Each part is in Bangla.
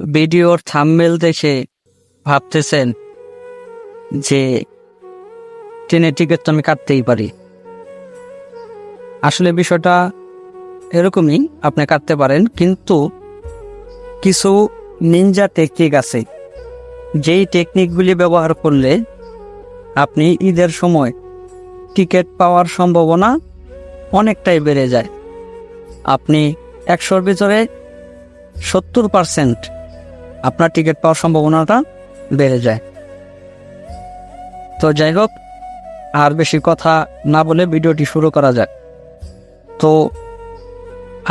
ভিডিওর থাম্বনেল দেখে ভাবতেছেন যে ট্রেনের টিকিট তো আমি কাটতেই পারি। আসলে বিষয়টা এরকমই, আপনি কাটতে পারেন, কিন্তু কিছু নিনজা টেকনিক আছে। যেই টেকনিকগুলি ব্যবহার করলে আপনি ঈদের সময় টিকিট পাওয়ার সম্ভাবনা অনেকটাই বেড়ে যায়। আপনি একশোর ভিতরে সত্তর পার্সেন্ট আপনার টিকিট পাওয়ার সম্ভাবনাটা বেড়ে যায়। তো যাই হোক, আর বেশি কথা না বলে ভিডিওটি শুরু করা যাক। তো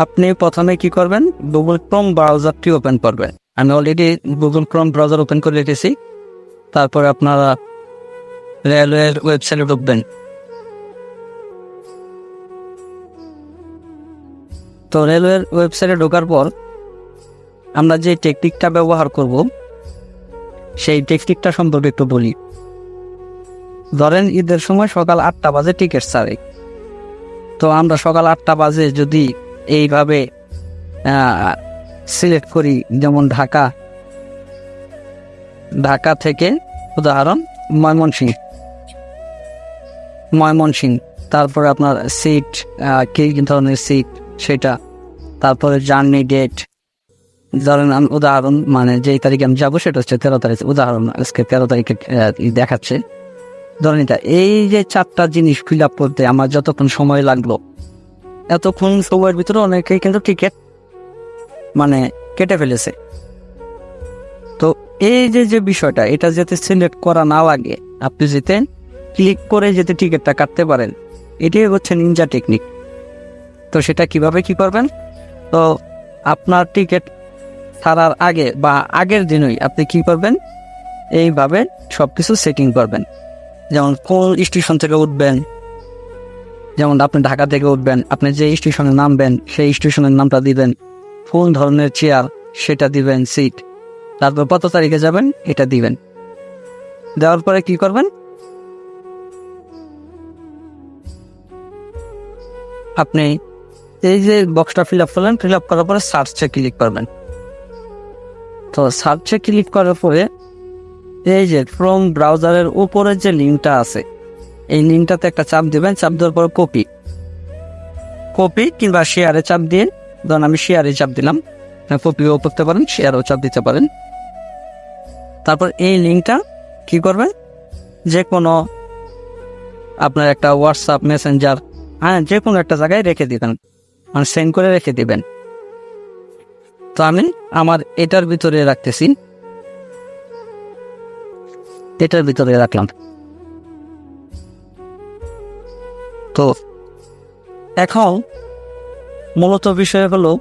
আপনি প্রথমে কি করবেন? গুগল ক্রোম ব্রাউজারটি ওপেন করবেন। আমি already Google Chrome browser open করে রেখেছি। তারপরে আপনারা রেলওয়ের ওয়েবসাইটে ঢুকবেন। তো রেলওয়ের ওয়েবসাইটে ঢোকার পর আমরা যে টেকনিকটা ব্যবহার করব, সেই টেকনিকটা সম্পর্কে একটু বলি। ধরেন ঈদের সময় সকাল আটটা বাজে টিকিট ছাড়ে। তো আমরা সকাল আটটা বাজে যদি এইভাবে সিলেক্ট করি, যেমন ঢাকা ঢাকা থেকে উদাহরণ, ময়মনসিংহ। ময়মনসিংহ, তারপরে আপনার সিট কি ধরনের সিট সেটা, তারপরে জার্নি ডেট ধরেন আমি উদাহরণ মানে যেই তারিখে আমি যাব সেটা হচ্ছে তেরো তারিখ, উদাহরণ আজকে তেরো তারিখে দেখাচ্ছে। ধরেন এই যে চারটা জিনিস ফিল আপ করতে আমার যতক্ষণ সময় লাগল, এতক্ষণ সময়ের ভিতরে অনেকেই কিন্তু টিকিট মানে কেটে ফেলেছে। তো এই যে যে বিষয়টা, এটা যাতে সিলেক্ট করা না লাগে আপনি যেতে ক্লিক করে যেতে টিকিটটা কাটতে পারেন, এটাই হচ্ছে নিনজা টেকনিক তো সেটা কীভাবে কি করবেন? তো আপনার টিকিট ছাড়ার আগে বা আগের দিনই আপনি কি করবেন? এইভাবে সব কিছু সেটিং করবেন। যেমন কোন স্টেশন থেকে উঠবেন? যেমন আপনি ঢাকা থেকে উঠবেন, আপনি যে স্টেশনে নামবেন, সেই স্টেশনের নামটা দিবেন। কোন ধরনের চেয়ার সেটা দিবেন সিট তারপর কত তারিখে যাবেন, এটা দিবেন। দেওয়ার পরে কি করবেন? আপনি এই যে বক্সটা ফিল আপ করলেন ফিল আপ করার পরে সার্চে ক্লিক করবেন। তো সার্চে ক্লিক করার পরে এই যে ফ্রম ব্রাউজারের উপরে যে লিঙ্কটা আছে, এই লিঙ্কটাতে একটা চাপ দেবেন, চাপ দেওয়ার পর কপি কপি কিংবা শেয়ারে চাপ দিয়ে, ধরুন আমি শেয়ারে চাপ দিলাম কপিও করতে পারেন শেয়ারও চাপ দিতে পারেন। তারপর এই লিঙ্কটা কি করবেন যে কোনো আপনার একটা হোয়াটসঅ্যাপ মেসেঞ্জার হ্যাঁ যে কোনো একটা জায়গায় রেখে দিবেন। মানে সেন্ড করে রেখে দিবেন। তো আমি আমার এটার ভিতরে রাখতেছি। এটার ভিতরে রাখলাম। তো, এখন মূলত বিষয় হলো,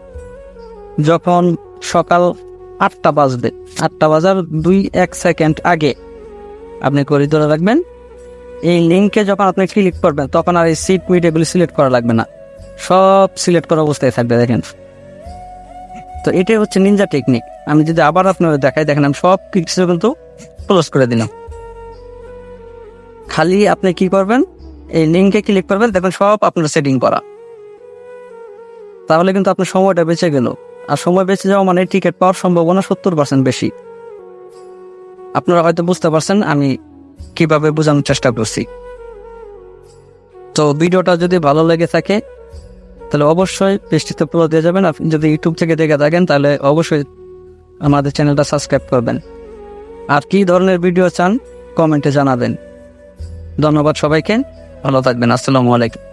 যখন সকাল আটটা বাজবে, আটটা বাজার দুই এক সেকেন্ড আগে আপনি করে ধরে রাখবেন। এই লিঙ্কে যখন আপনি ক্লিক করবেন, তখন আর এই সিট মিট এগুলি সিলেক্ট করা লাগবে না। সব সিলেক্ট করা অবস্থায় থাকবে, দেখেন। তো এটাই হচ্ছে নিনজা টেকনিক আমি যদি আবার আপনার দেখাই, দেখেন আমি সব কিছু কিন্তু ক্লোজ করে দিলাম। খালি আপনি কি করবেন? এই লিঙ্কে ক্লিক করবেন, দেখবেন সব আপনার সেটিং করা। তাহলে কিন্তু আপনার সময়টা বেঁচে গেল। আর সময় বেঁচে যাওয়া মানে টিকিট পাওয়ার সম্ভাবনা সত্তর পার্সেন্ট বেশি। আপনারা হয়তো বুঝতে পারছেন আমি কীভাবে বোঝানোর চেষ্টা করছি। তো ভিডিওটা যদি ভালো লেগে থাকে তাহলে অবশ্যই পেজটিতে পুরো দিয়ে যাবেন। আপনি যদি ইউটিউব থেকে দেখে থাকেন, তাহলে অবশ্যই আমাদের চ্যানেলটা সাবস্ক্রাইব করবেন। আর কি ধরনের ভিডিও চান কমেন্টে জানাবেন। ধন্যবাদ সবাইকে। ভালো থাকবেন। আসসালামু আলাইকুম।